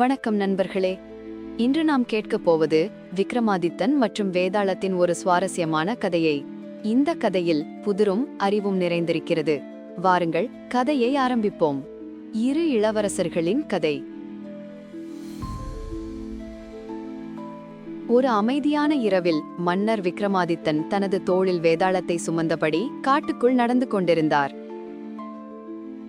வணக்கம் நண்பர்களே. இன்று நாம் கேட்கப் போவது விக்ரமாதித்தன் மற்றும் வேதாளத்தின் ஒரு சுவாரஸ்யமான கதையை. இந்த கதையில் புதிரும் அறிவும் நிறைந்திருக்கிறது. வாருங்கள் கதையை ஆரம்பிப்போம். இரு இளவரசர்களின் கதை. ஒரு அமைதியான இரவில் மன்னர் விக்ரமாதித்தன் தனது தோளில் வேதாளத்தை சுமந்தபடி காட்டுக்குள் நடந்து கொண்டிருந்தார்.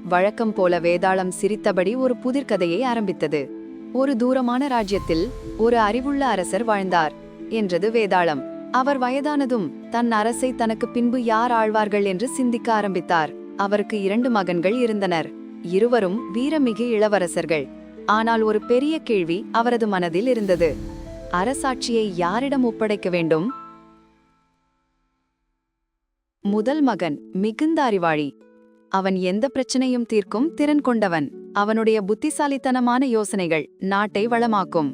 வழக்கம் போல வேதாளம் சிரித்தபடி ஒரு புதிர்கதையை ஆரம்பித்தது. ஒரு தூரமான ராஜ்யத்தில் ஒரு அறிவுள்ள அரசர் வாழ்ந்தார் என்றது வேதாளம். அவர் வயதானதும் தன் அரசை தனக்கு பின்பு யார் ஆழ்வார்கள் என்று சிந்திக்க ஆரம்பித்தார். அவருக்கு இரண்டு மகன்கள் இருந்தனர். இருவரும் வீரமிகு இளவரசர்கள். ஆனால் ஒரு பெரிய கேள்வி அவரது மனதில் இருந்தது. அரசாட்சியை யாரிடம் ஒப்படைக்க வேண்டும்? முதல் மகன் மிகுந்த அறிவாளி. அவன் எந்த பிரச்சனையும் தீர்க்கும் திறன் கொண்டவன். அவனுடைய புத்திசாலித்தனமான யோசனைகள் நாட்டை வளமாக்கும்.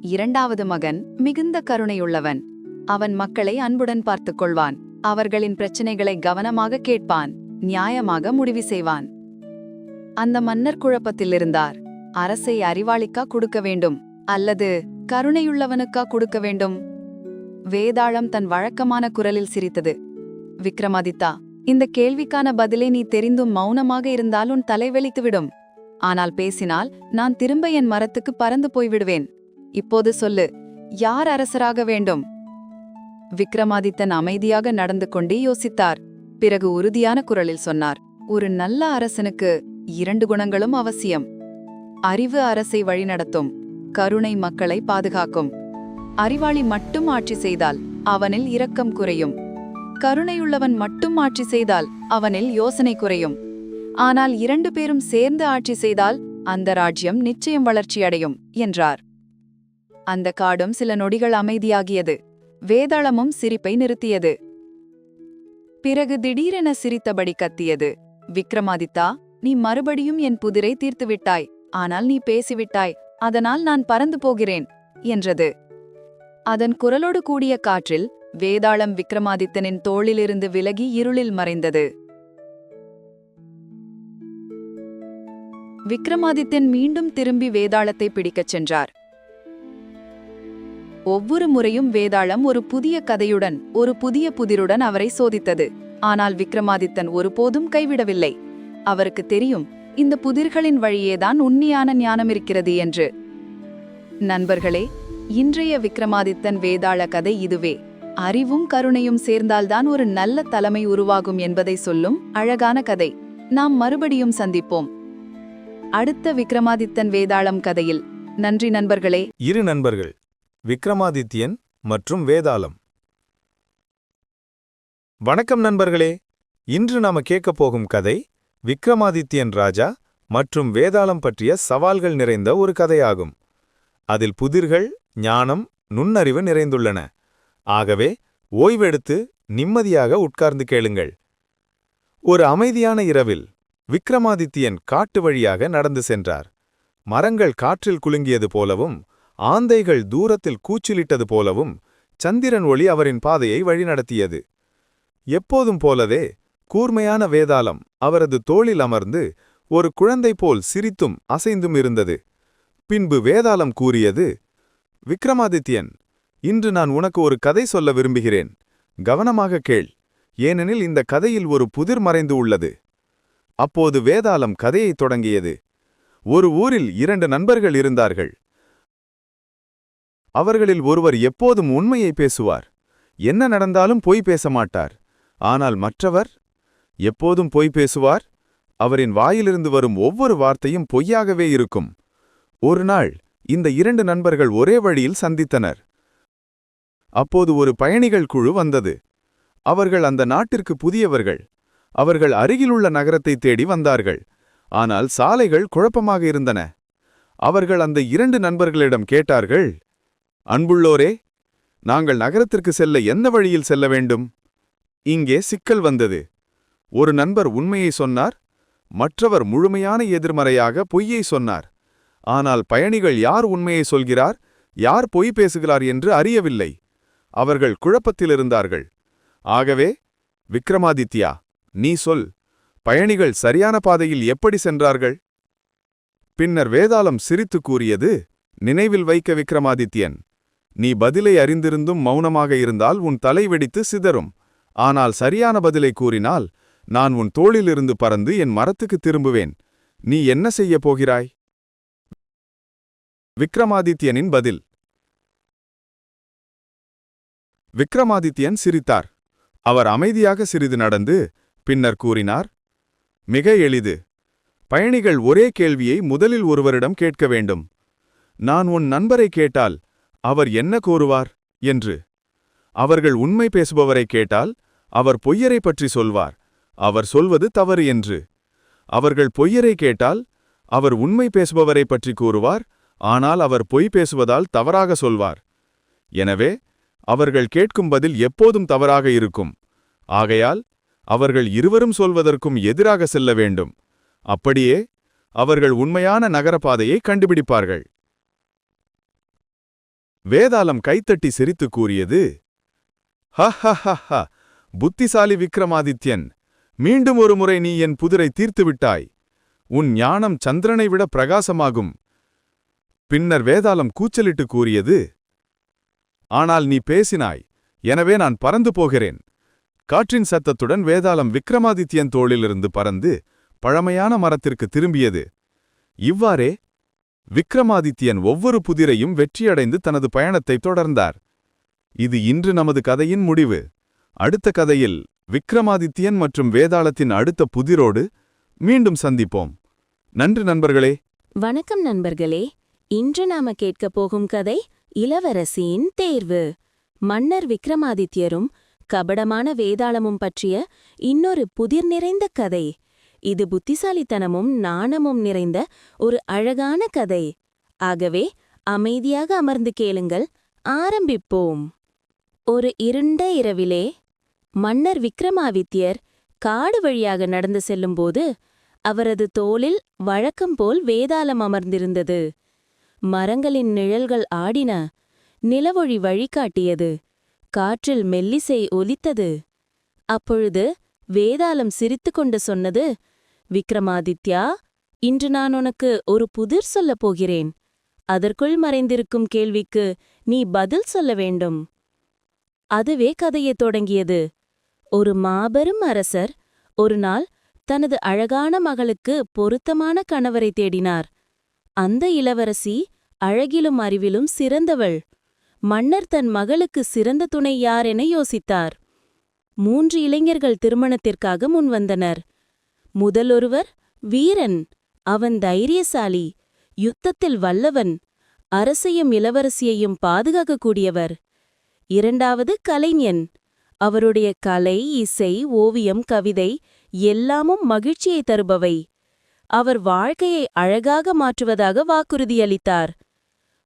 இரண்டாவது மகன் மிகுந்த கருணையுள்ளவன். அவன் மக்களை அன்புடன் பார்த்துக் கொள்வான் அவர்களின் பிரச்சனைகளை கவனமாக கேட்பான். நியாயமாக முடிவு செய்வான். அந்த மன்னர் குழப்பத்தில் இருந்தார். அரசை அறிவாளிக்கா கொடுக்க வேண்டும்? அல்லது கருணையுள்ளவனுக்கா கொடுக்க வேண்டும்? வேதாளம் தன் வழக்கமான குரலில் சிரித்தது. விக்ரமாதித்தா இந்த கேள்விக்கான பதிலை நீ தெரிந்தும் மௌனமாக இருந்தால் உன் தலைவெளித்துவிடும் ஆனால் பேசினால் நான் திரும்ப என் மரத்துக்கு பறந்து போய்விடுவேன். இப்போது சொல்லு யார் அரசராக வேண்டும்? விக்ரமாதித்தன் அமைதியாக நடந்து கொண்டே யோசித்தார். பிறகு உறுதியான குரலில் சொன்னார் ஒரு நல்ல அரசனுக்கு இரண்டு குணங்களும் அவசியம். அறிவு அரசை வழிநடத்தும் கருணை மக்களை பாதுகாக்கும். அறிவாளி மட்டும் ஆட்சி செய்தால் அவனில் இரக்கம் குறையும். கருணையுள்ளவன் மட்டும் ஆட்சி செய்தால் அவனில் யோசனை குறையும். ஆனால் இரண்டு பேரும் சேர்ந்து ஆட்சி செய்தால் அந்த ராஜ்யம் நிச்சயம் வளர்ச்சியடையும் என்றார். அந்த காடும் சில நொடிகள் அமைதியாகியது. வேதாளமும் சிரிப்பை நிறுத்தியது. பிறகு திடீரென சிரித்தபடி கத்தியது. விக்ரமாதித்தா நீ மறுபடியும் என் புதிரை தீர்த்துவிட்டாய். ஆனால் நீ பேசிவிட்டாய். அதனால் நான் பறந்து போகிறேன் என்றது. அதன் குரலோடு கூடிய காற்றில் வேதாளம் விக்ரமாதித்தனின் தோளிலிருந்து விலகி இருளில் மறைந்தது. விக்ரமாதித்யன் மீண்டும் திரும்பி வேதாளத்தை பிடிக்கச் சென்றார். ஒவ்வொரு முறையும் வேதாளம் ஒரு புதிய கதையுடன் ஒரு புதிய புதிருடன் அவரை சோதித்தது. ஆனால் விக்ரமாதித்தன் ஒருபோதும் கைவிடவில்லை. அவருக்கு தெரியும் இந்த புதிர்களின் வழியேதான் உண்மையான ஞானம் இருக்கிறது என்று. நண்பர்களே இன்றைய விக்ரமாதித்தன் வேதாள கதை இதுவே. அறிவும் கருணையும் சேர்ந்தால்தான் ஒரு நல்ல தலைமை உருவாகும் என்பதை சொல்லும் அழகான கதை. நாம் மறுபடியும் சந்திப்போம். அடுத்த விக்ரமாதித்தன் வேதாளம் கதையில். நன்றி நண்பர்களே. இரு நண்பர்கள் விக்ரமாதித்யன் மற்றும் வேதாளம். வணக்கம் நண்பர்களே. இன்று நாம கேட்கப் போகும் கதை விக்ரமாதித்யன் ராஜா மற்றும் வேதாளம் பற்றிய சவால்கள் நிறைந்த ஒரு கதையாகும். அதில் புதிர்கள் ஞானம் நுண்ணறிவு நிறைந்துள்ளன. ஆகவே ஓய்வெடுத்து நிம்மதியாக உட்கார்ந்து கேளுங்கள். ஒரு அமைதியான இரவில் விக்ரமாதித்யன் காட்டு வழியாக நடந்து சென்றார். மரங்கள் காற்றில் குலுங்கியது போலவும் ஆந்தைகள் தூரத்தில் கூச்சலிட்டது போலவும் சந்திரன் ஒளி அவரின் பாதையை வழிநடத்தியது. எப்போதும் போலவே கூர்மையான வேதாளம் அவரது தோளில் அமர்ந்து ஒரு குழந்தை போல் சிரித்தும் அசைந்தும் இருந்தது. பின்பு வேதாளம் கூறியது விக்ரமாதித்யன் இன்று நான் உனக்கு ஒரு கதை சொல்ல விரும்புகிறேன். கவனமாக கேள். ஏனெனில் இந்த கதையில் ஒரு புதிர் மறைந்து உள்ளது. அப்போது வேதாளம் கதையைத் தொடங்கியது. ஒரு ஊரில் இரண்டு நண்பர்கள் இருந்தார்கள். அவர்களில் ஒருவர் எப்போதும் உண்மையை பேசுவார். என்ன நடந்தாலும் பொய் பேச மாட்டார். ஆனால் மற்றவர் எப்போதும் பொய் பேசுவார். அவரின் வாயிலிருந்து வரும் ஒவ்வொரு வார்த்தையும் பொய்யாகவே இருக்கும். ஒரு நாள் இந்த இரண்டு நண்பர்கள் ஒரே வழியில் சந்தித்தனர். அப்போது ஒரு பயணிகள் குழு வந்தது. அவர்கள் அந்த நாட்டிற்கு புதியவர்கள். அவர்கள் அருகிலுள்ள நகரத்தை தேடி வந்தார்கள். ஆனால் சாலைகள் குழப்பமாக இருந்தன. அவர்கள் அந்த இரண்டு நண்பர்களிடம் கேட்டார்கள் அன்புள்ளோரே நாங்கள் நகரத்திற்கு செல்ல எந்த வழியில் செல்ல வேண்டும்? இங்கே சிக்கல் வந்தது. ஒரு நண்பர் உண்மையை சொன்னார் மற்றவர் முழுமையான எதிர்மறையாக பொய்யை சொன்னார். ஆனால் பயணிகள் யார் உண்மையை சொல்கிறார் யார் பொய் பேசுகிறார் என்று அறியவில்லை. அவர்கள் குழப்பத்திலிருந்தார்கள். ஆகவே விக்ரமாதித்யா நீ சொல் பயணிகள் சரியான பாதையில் எப்படி சென்றார்கள்? பின்னர் வேதாளம் சிரித்து கூறியது நினைவில் வைக்க விக்ரமாதித்யன் நீ பதிலை அறிந்திருந்தும் மௌனமாக இருந்தால் உன் தலை வெடித்து சிதறும். ஆனால் சரியான பதிலை கூறினால் நான் உன் தோளிலிருந்து பறந்து என் மரத்துக்கு திரும்புவேன். நீ என்ன செய்யப் போகிறாய்? விக்ரமாதித்யனின் பதில். விக்ரமாதித்யன் சிரித்தார். அவர் அமைதியாக சிறிது நடந்து பின்னர் கூறினார் மிக எளிது. பயணிகள் ஒரே கேள்வியை முதலில் ஒருவரிடம் கேட்க வேண்டும். நான் உன் நண்பரை கேட்டால் அவர் என்ன கூறுவார்? என்று. அவர்கள் உண்மை பேசுபவரை கேட்டால் அவர் பொய்யரை பற்றி சொல்வார். அவர் சொல்வது தவறு என்று. அவர்கள் பொய்யரை கேட்டால் அவர் உண்மை பேசுபவரை பற்றி கூறுவார் ஆனால் அவர் பொய் பேசுவதால் தவறாக சொல்வார். எனவே அவர்கள் கேட்கும் பதில் எப்போதும் தவறாக இருக்கும். ஆகையால் அவர்கள் இருவரும் சொல்வதற்கும் எதிராக செல்ல வேண்டும். அப்படியே அவர்கள் உண்மையான நகரப்பாதையை கண்டுபிடிப்பார்கள். வேதாளம் கைத்தட்டி சிரித்து கூறியது ஹ ஹ ஹ ஹ புத்திசாலி விக்ரமாதித்யன் மீண்டும் ஒரு முறை நீ என் புதிரை தீர்த்துவிட்டாய் உன் ஞானம் சந்திரனை விட பிரகாசமாகும். பின்னர் வேதாளம் கூச்சலிட்டு கூறியது ஆனால் நீ பேசினாய் எனவே நான் பறந்து போகிறேன். காற்றின் சத்தத்துடன் வேதாளம் விக்ரமாதித்யன் தோளிலிருந்து பறந்து பழமையான மரத்திற்கு திரும்பியது. இவ்வாறே விக்ரமாதித்யன் ஒவ்வொரு புதிரையும் வெற்றியடைந்து தனது பயணத்தை தொடர்ந்தார். இது இன்று நமது கதையின் முடிவு. அடுத்த கதையில் விக்ரமாதித்யன் மற்றும் வேதாளத்தின் அடுத்த புதிரோடு மீண்டும் சந்திப்போம். நன்றி நண்பர்களே. வணக்கம் நண்பர்களே. இன்று நாம கேட்கப் போகும் கதை இளவரசியின் தேர்வு. மன்னர் விக்ரமாதித்யரும் கபடமான வேதாளமும் பற்றிய இன்னொரு புதிர் நிறைந்த கதை. இது புத்திசாலித்தனமும் நாணமும் நிறைந்த ஒரு அழகான கதை. ஆகவே அமைதியாக அமர்ந்து கேளுங்கள். ஆரம்பிப்போம். ஒரு இருண்ட இரவிலே மன்னர் விக்ரமாதித்யர் காடு வழியாக நடந்து செல்லும்போது அவரது தோளில் வழக்கம்போல் வேதாளம் அமர்ந்திருந்தது. மரங்களின் நிழல்கள் ஆடின நிலவொழி வழிகாட்டியது. காற்றில் மெல்லிசை ஒலித்தது. அப்பொழுது வேதாளம் சிரித்துக்கொண்டு சொன்னது விக்ரமாதித்யா இன்று நான் உனக்கு ஒரு புதிர் சொல்லப் போகிறேன். அதற்குள் மறைந்திருக்கும் கேள்விக்கு நீ பதில் சொல்ல வேண்டும் அதுவே கதையைத் தொடங்கியது. ஒரு மாபெரும் அரசர் ஒரு நாள் தனது அழகான மகளுக்கு பொருத்தமான கணவரை தேடினார். அந்த இளவரசி அழகிலும் அறிவிலும் சிறந்தவள். மன்னர் தன் மகளுக்கு சிறந்த துணை யார் என யோசித்தார். மூன்று இளைஞர்கள் திருமணத்திற்காக முன்வந்தனர். முதலொருவர் வீரன் அவன் தைரியசாலி யுத்தத்தில் வல்லவன் அரசையும் இளவரசியையும் பாதுகாக்கக்கூடியவர். இரண்டாவது கலைஞன். அவருடைய கலை இசை ஓவியம் கவிதை எல்லாமும் மகிழ்ச்சியை தருபவை. அவர் வாழ்க்கையை அழகாக மாற்றுவதாக வாக்குறுதியளித்தார்.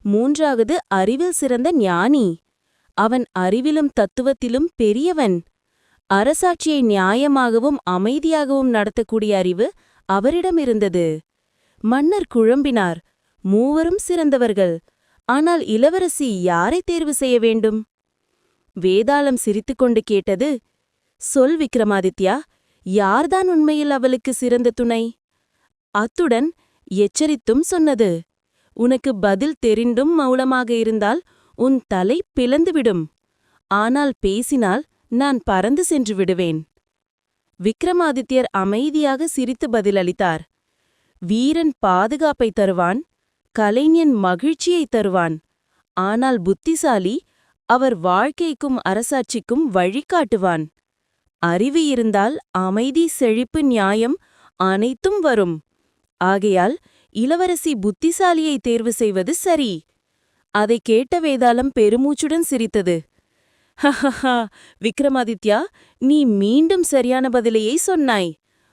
மூன்றாவது அறிவில் சிறந்த ஞானி. அவன் அறிவிலும் தத்துவத்திலும் பெரியவன். அரசாட்சியை நியாயமாகவும் அமைதியாகவும் நடத்தக்கூடிய அறிவு அவரிடம் இருந்தது. மன்னர் குழம்பினார். மூவரும் சிறந்தவர்கள். ஆனால் இளவரசி யாரை தேர்வு செய்ய வேண்டும்? வேதாளம் சிரித்துக்கொண்டு கேட்டது சொல் விக்ரமாதித்யா யார்தான் உண்மையில் அவளுக்கு சிறந்த துணை? அத்துடன் எச்சரித்தும் சொன்னது உனக்கு பதில் தெரிந்தும் மௌனமாக இருந்தால் உன் தலை பிளந்துவிடும். ஆனால் பேசினால் நான் பறந்து சென்று விடுவேன். விக்ரமாதித்யர் அமைதியாக சிரித்து பதிலளித்தார். வீரன் பாதுகாப்பை தருவான் கலைஞன் மகிழ்ச்சியை தருவான். ஆனால் புத்திசாலி அவர் வாழ்க்கைக்கும் அரசாட்சிக்கும் வழிகாட்டுவான். அறிவு இருந்தால் அமைதி செழிப்பு நியாயம் அனைத்தும் வரும். ஆகையால் இளவரசி புத்திசாலியை தேர்வு செய்வது சரி. அதை கேட்ட வேதாளம் பெருமூச்சுடன் சிரித்தது. ஹஹஹா விக்ரமாதித்யா நீ மீண்டும் சரியான பதிலையை சொன்னாய்.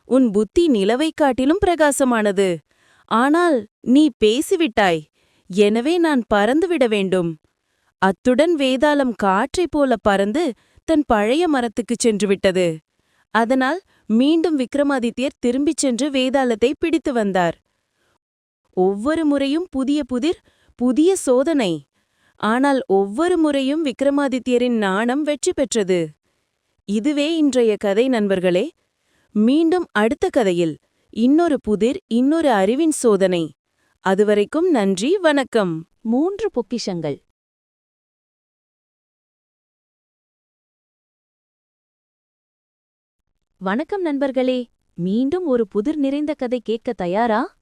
உன் புத்தி நிலவைக் காட்டிலும் பிரகாசமானது. ஆனால் நீ பேசிவிட்டாய். எனவே நான் பறந்துவிட வேண்டும். அத்துடன் வேதாளம் காற்றைப் போல பறந்து தன் பழைய மரத்துக்குச் சென்றுவிட்டது அதனால் மீண்டும் விக்ரமாதித்யர் திரும்பிச் சென்று வேதாளத்தை பிடித்து வந்தார். ஒவ்வொரு முறையும் புதிய புதிர் புதிய சோதனை. ஆனால் ஒவ்வொரு முறையும் விக்ரமாதித்யரின் நாணம் வெற்றி பெற்றது. இதுவே இன்றைய கதை நண்பர்களே. மீண்டும் அடுத்த கதையில் இன்னொரு புதிர் இன்னொரு அறிவின் சோதனை. அதுவரைக்கும் நன்றி வணக்கம். மூன்று பொக்கிஷங்கள். வணக்கம் நண்பர்களே. மீண்டும் ஒரு புதிர் நிறைந்த கதை கேட்க தயாரா?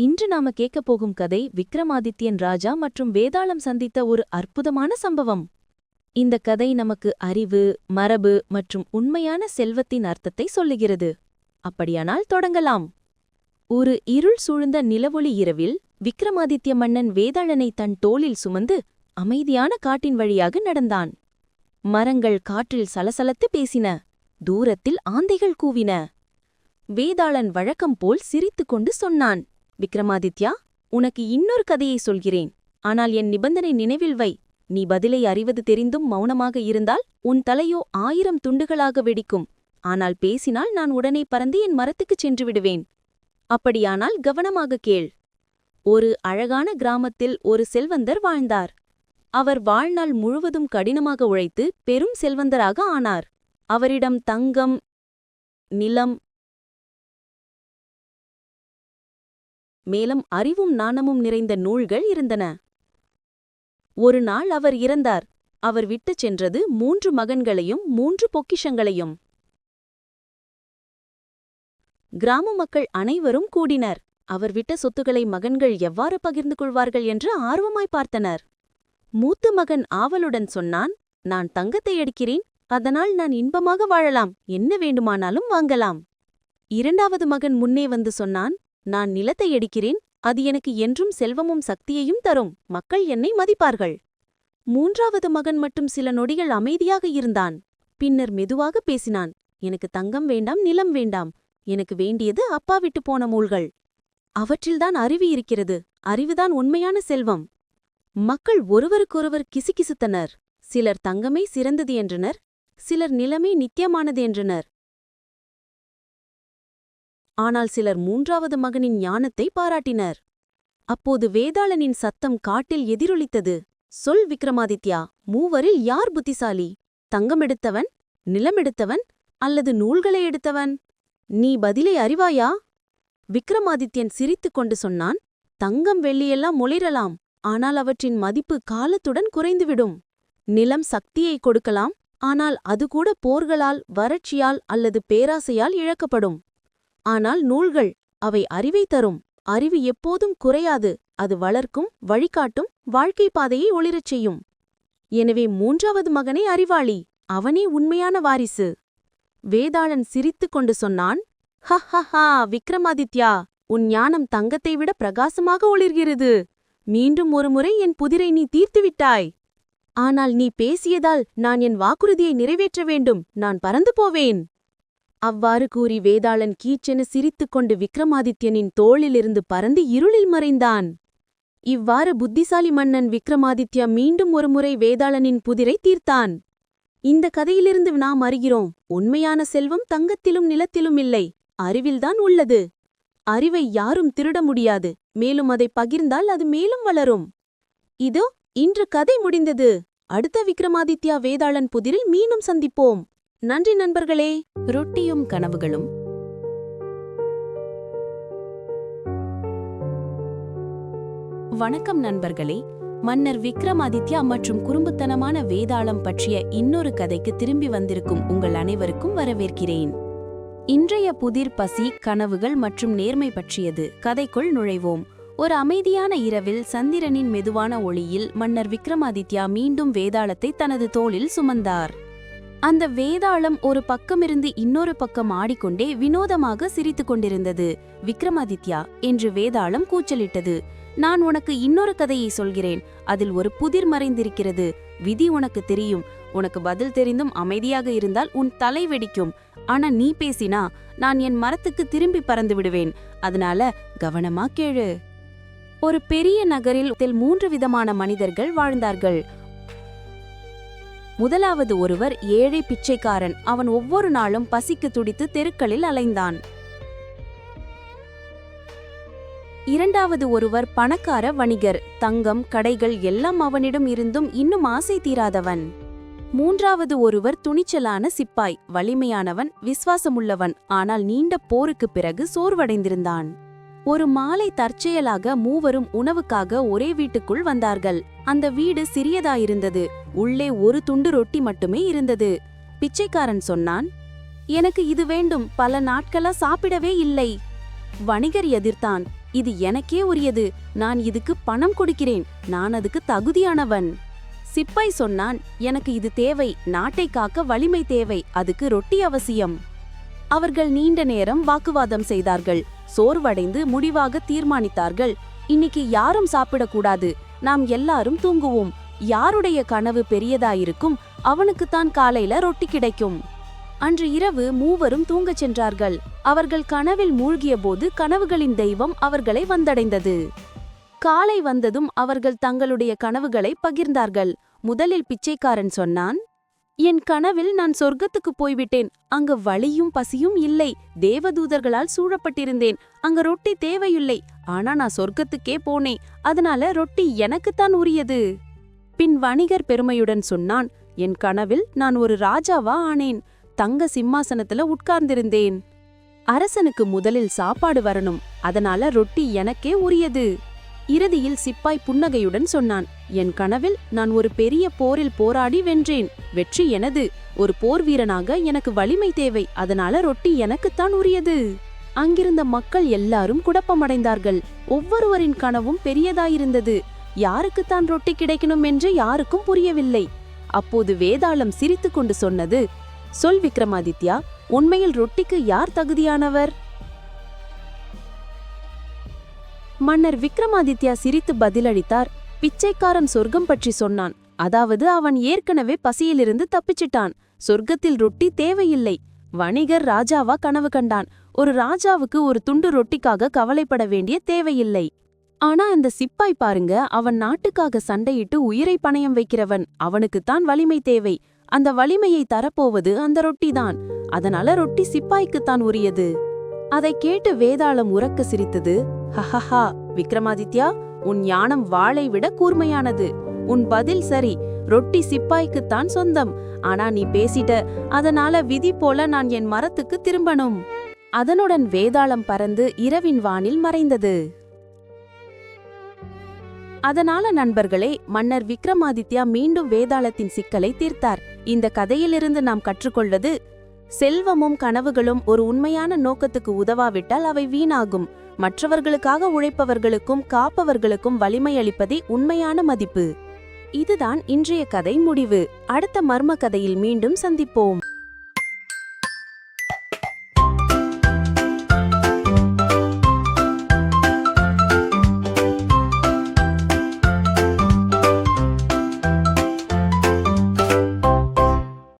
இன்று நாம கேட்க போகும் கதை விக்ரமாதித்யன் ராஜா மற்றும் வேதாளம் சந்தித்த ஒரு அற்புதமான சம்பவம். இந்த கதை நமக்கு அறிவு மரபு மற்றும் உண்மையான செல்வத்தின் அர்த்தத்தை சொல்லுகிறது. அப்படியானால் தொடங்கலாம். ஒரு இருள் சூழ்ந்த நிலவொளி இரவில் விக்ரமாதித்ய மன்னன் வேதாளனை தன் தோளில் சுமந்து அமைதியான காட்டின் வழியாக நடந்தான். மரங்கள் காற்றில் சலசலத்து பேசின தூரத்தில் ஆந்தைகள் கூவின. வேதாளன் வழக்கம் போல் சிரித்துக் கொண்டு சொன்னான். விக்ரமாதித்யா உனக்கு இன்னொரு கதையை சொல்கிறேன். ஆனால் என் நிபந்தனை நினைவில் வை. நீ பதிலை அறிவது தெரிந்தும் மௌனமாக இருந்தால் உன் தலையோ ஆயிரம் துண்டுகளாக வெடிக்கும். ஆனால் பேசினால் நான் உடனே பறந்து என் மரத்துக்குச் சென்று விடுவேன். அப்படியானால் கவனமாக கேள். ஒரு அழகான கிராமத்தில் ஒரு செல்வந்தர் வாழ்ந்தார். அவர் வாழ்நாள் முழுவதும் கடினமாக உழைத்து பெரும் செல்வந்தராக ஆனார். அவரிடம் தங்கம் நிலம் மேலும் அறிவும் நாணமும் நிறைந்த நூல்கள் இருந்தன. ஒரு நாள் அவர் இறந்தார். அவர் விட்டுச் சென்றது மூன்று மகன்களையும் மூன்று பொக்கிஷங்களையும். கிராம மக்கள் அனைவரும் கூடினர். அவர் விட்ட சொத்துக்களை மகன்கள் எவ்வாறு பகிர்ந்து கொள்வார்கள் என்று ஆர்வமாய் பார்த்தனர். மூத்த மகன் ஆவலுடன் சொன்னான் நான் தங்கத்தை எடுக்கிறேன். அதனால் நான் இன்பமாக வாழலாம். என்ன வேண்டுமானாலும் வாங்கலாம். இரண்டாவது மகன் முன்னே வந்து சொன்னான் நான் நிலத்தை எடுக்கிறேன் அது எனக்கு என்றும் செல்வமும் சக்தியையும் தரும். மக்கள் என்னை மதிப்பார்கள். மூன்றாவது மகன் மட்டும் சில நொடிகள் அமைதியாக இருந்தான். பின்னர் மெதுவாக பேசினான் எனக்கு தங்கம் வேண்டாம் நிலம் வேண்டாம். எனக்கு வேண்டியது அப்பா விட்டு போன மூல்கள் அவற்றில்தான் அறிவு இருக்கிறது. அறிவுதான் உண்மையான செல்வம். மக்கள் ஒருவருக்கொருவர் கிசுகிசுத்தனர். சிலர் தங்கமே சிறந்தது என்றனர். சிலர் நிலமே நித்தியமானது என்றனர். ஆனால் சிலர் மூன்றாவது மகனின் ஞானத்தை பாராட்டினர். அப்போது வேதாளனின் சத்தம் காட்டில் எதிரொலித்தது. சொல் விக்ரமாதித்யா மூவரில் யார் புத்திசாலி? தங்கம் எடுத்தவன் நிலம் எடுத்தவன் அல்லது நூல்களை எடுத்தவன்? நீ பதிலை அறிவாயா? விக்ரமாதித்யன் சிரித்துக் கொண்டு சொன்னான் தங்கம் வெள்ளியெல்லாம் ஒளிரலாம் ஆனால் அவற்றின் மதிப்பு காலத்துடன் குறைந்துவிடும். நிலம் சக்தியை கொடுக்கலாம் ஆனால் அது கூட போர்களால் வறட்சியால் அல்லது பேராசையால் இழக்கப்படும். ஆனால் நூல்கள் அவை அறிவை தரும். அறிவு எப்போதும் குறையாது. அது வளர்க்கும் வழிகாட்டும் வாழ்க்கை பாதையை ஒளிரச் செய்யும். எனவே மூன்றாவது மகனே அறிவாளி. அவனே உண்மையான வாரிசு. வேதாளன் சிரித்துக் கொண்டு சொன்னான் ஹஹஹா விக்ரமாதித்யா உன் ஞானம் தங்கத்தை விட பிரகாசமாக ஒளிர்கிறது. மீண்டும் ஒருமுறை என் புதிரை நீ தீர்த்துவிட்டாய் ஆனால் நீ பேசியதால் நான் என் வாக்குறுதியை நிறைவேற்ற வேண்டும். நான் பறந்து போவேன். அவ்வாறு கூறி வேதாளன் கீச்சென சிரித்துக் கொண்டு விக்ரமாதித்யனின் தோளிலிருந்து பறந்து இருளில் மறைந்தான். இவ்வாறு புத்திசாலி மன்னன் விக்ரமாதித்யா மீண்டும் ஒருமுறை வேதாளனின் புதிரை தீர்த்தான். இந்த கதையிலிருந்து நாம் அறிகிறோம் உண்மையான செல்வம் தங்கத்திலும் நிலத்திலும் இல்லை அறிவில்தான் உள்ளது. அறிவை யாரும் திருட முடியாது மேலும் அதை பகிர்ந்தால் அது மேலும் வளரும். இதோ இன்று கதை முடிந்தது. அடுத்த விக்ரமாதித்யா வேதாளன் புதிரில் மீண்டும் சந்திப்போம். நன்றி நண்பர்களே ரொட்டியும் கனவுகளும். வணக்கம் நண்பர்களே மன்னர் விக்ரமாதித்யா மற்றும் குறும்புத்தனமான வேதாளம் பற்றிய இன்னொரு கதைக்கு திரும்பி வந்திருக்கும் உங்கள் அனைவருக்கும் வரவேற்கிறேன். இன்றைய புதிர் பசி கனவுகள் மற்றும் நேர்மை பற்றியது. கதைக்குள் நுழைவோம். ஒரு அமைதியான இரவில் சந்திரனின் மெதுவான ஒளியில் மன்னர் விக்ரமாதித்யா மீண்டும் வேதாளத்தை தனது தோளில் சுமந்தார். அந்த வேதாளம் ஒரு பக்கமிருந்து இன்னொரு பக்கம் ஆடிக்கொண்டே வினோதமாக சிரித்து கொண்டிருந்தது. விக்ரமாதித்யா என்று வேதாளம் கூச்சலிட்டது. நான் உனக்கு இன்னொரு கதையை சொல்கிறேன். அதில் ஒரு புதிர் மறைந்திருக்கிறது. விதி உனக்கு தெரியும். உனக்கு பதில் தெரிந்தும் அமைதியாக இருந்தால் உன் தலை வெடிக்கும். ஆனா நீ பேசினா நான் என் மரத்துக்கு திரும்பி பறந்து விடுவேன். அதனால கவனமா கேளு. ஒரு பெரிய நகரில் மூன்று விதமான மனிதர்கள் வாழ்ந்தார்கள். முதலாவது ஒருவர் ஏழை பிச்சைக்காரன். அவன் ஒவ்வொரு நாளும் பசிக்கு துடித்து தெருக்களில் அலைந்தான். இரண்டாவது ஒருவர் பணக்கார வணிகர். தங்கம் கடைகள் எல்லாம் அவனிடம் இருந்தும் இன்னும் ஆசை தீராதவன். மூன்றாவது ஒருவர் துணிச்சலான சிப்பாய். வலிமையானவன் விசுவாசமுள்ளவன். ஆனால் நீண்ட போருக்குப் பிறகு சோர்வடைந்திருந்தான். ஒரு மாலை தற்செயலாக மூவரும் உணவுக்காக ஒரே வீட்டுக்குள் வந்தார்கள். அந்த வீடு சிறியதாயிருந்தது. உள்ளே ஒரு துண்டு ரொட்டி மட்டுமே இருந்தது. பிச்சைக்காரன் சொன்னான் எனக்கு இது வேண்டும். பல நாட்களா சாப்பிடவே இல்லை. வணிகர் எதிர்த்தான் இது எனக்கே உரியது. நான் இதுக்கு பணம் கொடுக்கிறேன். நான் அதுக்கு தகுதியானவன். சிப்பாய் சொன்னான் எனக்கு இது தேவை. நாட்டை காக்க வலிமை தேவை. அதுக்கு ரொட்டி அவசியம். அவர்கள் நீண்ட நேரம் வாக்குவாதம் செய்தார்கள். சோர்வடைந்து முடிவாக தீர்மானித்தார்கள். இன்னைக்கு யாரும் சாப்பிடக்கூடாது. நாம் எல்லாரும் தூங்குவோம். யாருடைய கனவு பெரியதாயிருக்கும் அவனுக்குத்தான் காலையில ரொட்டி கிடைக்கும் அன்று இரவு மூவரும் தூங்கச் சென்றார்கள். அவர்கள் கனவில் மூழ்கியபோது கனவுகளின் தெய்வம் அவர்களை வந்தடைந்தது. காலை வந்ததும் அவர்கள் தங்களுடைய கனவுகளை பகிர்ந்தார்கள். முதலில் பிச்சைக்காரன் சொன்னான் என் கனவில் நான் சொர்க்கத்துக்கு போய்விட்டேன். அங்கு வழியும் பசியும் இல்லை. தேவதூதர்களால் சூழப்பட்டிருந்தேன். அங்க ரொட்டி தேவையில்லை. ஆனா நான் சொர்க்கத்துக்கே போனேன். அதனால ரொட்டி எனக்குத்தான் உரியது. பின் வணிகர் பெருமையுடன் சொன்னான் என் கனவில் நான் ஒரு ராஜாவா ஆனேன். தங்க சிம்மாசனத்துல உட்கார்ந்திருந்தேன். அரசனுக்கு முதலில் சாப்பாடு வரணும். அதனால ரொட்டி எனக்கே உரியது. இறுதியில் சிப்பாய் புன்னகையுடன் சொன்னான் என் கனவில் நான் ஒரு பெரிய போரில் போராடி வென்றேன். வெற்றி எனது. ஒரு போர் வீரனாக எனக்கு வலிமை தேவை. அதனால ரொட்டி எனக்குத்தான் உரியது அங்கிருந்த மக்கள் எல்லாரும் குழப்பமடைந்தார்கள். ஒவ்வொருவரின் கனவும் பெரியதாயிருந்தது. யாருக்குத்தான் ரொட்டி கிடைக்கணும் என்று யாருக்கும் புரியவில்லை. அப்போது வேதாளம் சிரித்துக்கொண்டு சொன்னது சொல் விக்ரமாதித்யா உண்மையில் ரொட்டிக்கு யார் தகுதியானவர்? மன்னர் விக்ரமாதித்யா சிரித்து பதிலளித்தார். பிச்சைக்காரன் சொர்க்கம் பற்றி சொன்னான். அதாவது அவன் ஏற்கனவே பசியிலிருந்து தப்பிச்சிட்டான். சொர்க்கத்தில் ரொட்டி தேவையில்லை. வணிகர் ராஜாவா கனவு கண்டான். ஒரு ராஜாவுக்கு ஒரு துண்டு ரொட்டிக்காக கவலைப்பட வேண்டிய தேவையில்லை. ஆனா அந்த சிப்பாய் பாருங்க அவன் நாட்டுக்காக சண்டையிட்டு உயிரை பணயம் வைக்கிறவன். அவனுக்குத்தான் வலிமை தேவை. அந்த வலிமையை தரப்போவது அந்த ரொட்டிதான். அதனால ரொட்டி சிப்பாய்க்குத்தான் உரியது. அதை கேட்டு வேதாளம் உறக்க சிரித்தது. ஹஹஹா விக்ரமாதித்யா உன் ஞானம் வாளை விட கூர்மையானது. உன் பதில் சரி ரொட்டி சிப்பாய்க்குத்தான் சொந்தம். ஆனா நீ பேசிட்ட அதனால விதி போல நான் என் மரத்துக்கு திரும்பணும். அதனுடன் வேதாளம் பறந்து இரவின் வானில் மறைந்தது. அதனால நண்பர்களே மன்னர் விக்ரமாதித்யா மீண்டும் வேதாளத்தின் சிக்கலை தீர்த்தார். இந்த கதையிலிருந்து நாம் கற்றுக்கொள்வது செல்வமும் கனவுகளும் ஒரு உண்மையான நோக்கத்துக்கு உதவாவிட்டால் அவை வீணாகும். மற்றவர்களுக்காக உழைப்பவர்களுக்கும் காப்பவர்களுக்கும் வலிமை அளிப்பதே உண்மையான மதிப்பு. இதுதான் இன்றைய கதை முடிவு. அடுத்த மர்ம கதையில் மீண்டும் சந்திப்போம்.